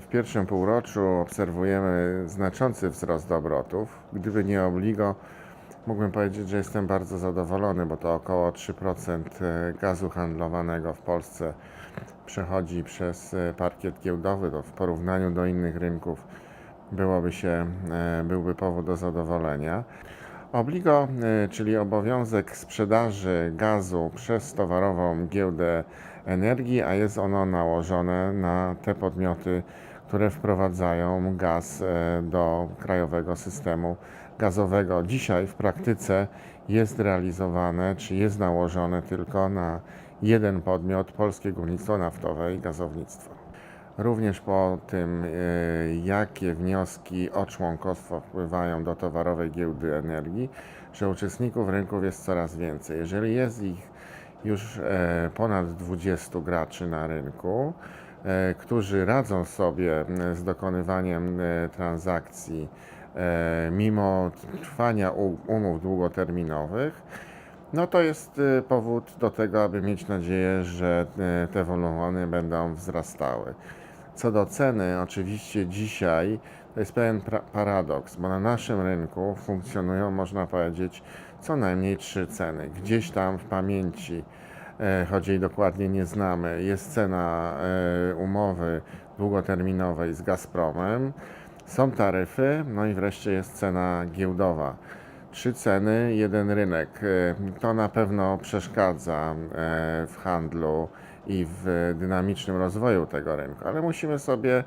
W pierwszym półroczu obserwujemy znaczący wzrost obrotów. Gdyby nie obligo, mógłbym powiedzieć, że jestem bardzo zadowolony, bo to około 3% gazu handlowanego w Polsce przechodzi przez e, parkiet giełdowy. To w porównaniu do innych rynków byłoby się, e, byłby powód do zadowolenia. Obligo, e, czyli obowiązek sprzedaży gazu przez towarową giełdę energii, a jest ono nałożone na te podmioty, które wprowadzają gaz e, do krajowego systemu gazowego. Dzisiaj w praktyce jest realizowane, czy jest nałożone tylko na jeden podmiot Polskie Górnictwo Naftowe i Gazownictwo. Również po tym, e, jakie wnioski o członkostwo wpływają do towarowej giełdy energii, że uczestników rynków jest coraz więcej. Jeżeli jest ich już e, ponad 20 graczy na rynku, e, którzy radzą sobie z dokonywaniem transakcji mimo trwania umów długoterminowych, no to jest powód do tego, aby mieć nadzieję, że te wolumeny będą wzrastały. Co do ceny, oczywiście dzisiaj to jest pewien paradoks, bo na naszym rynku funkcjonują, można powiedzieć, co najmniej trzy ceny. Gdzieś tam w pamięci, e, choć jej dokładnie nie znamy, jest cena e, umowy długoterminowej z Gazpromem, są taryfy, no i wreszcie jest cena giełdowa. Trzy ceny, jeden rynek. E, To na pewno przeszkadza w handlu i w dynamicznym rozwoju tego rynku, ale musimy sobie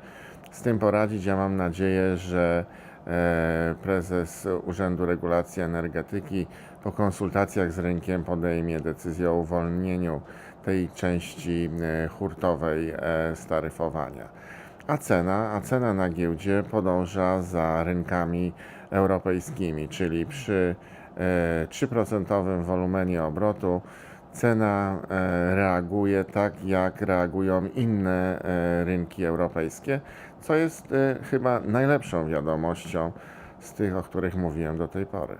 z tym poradzić. Ja mam nadzieję, że e, prezes Urzędu Regulacji Energetyki po konsultacjach z rynkiem podejmie decyzję o uwolnieniu tej części e, hurtowej e, z taryfowania. A cena, a cena na giełdzie podąża za rynkami europejskimi, czyli przy e, 3% wolumenie obrotu cena e, reaguje tak, jak reagują inne e, rynki europejskie, co jest e, chyba najlepszą wiadomością z tych, o których mówiłem do tej pory.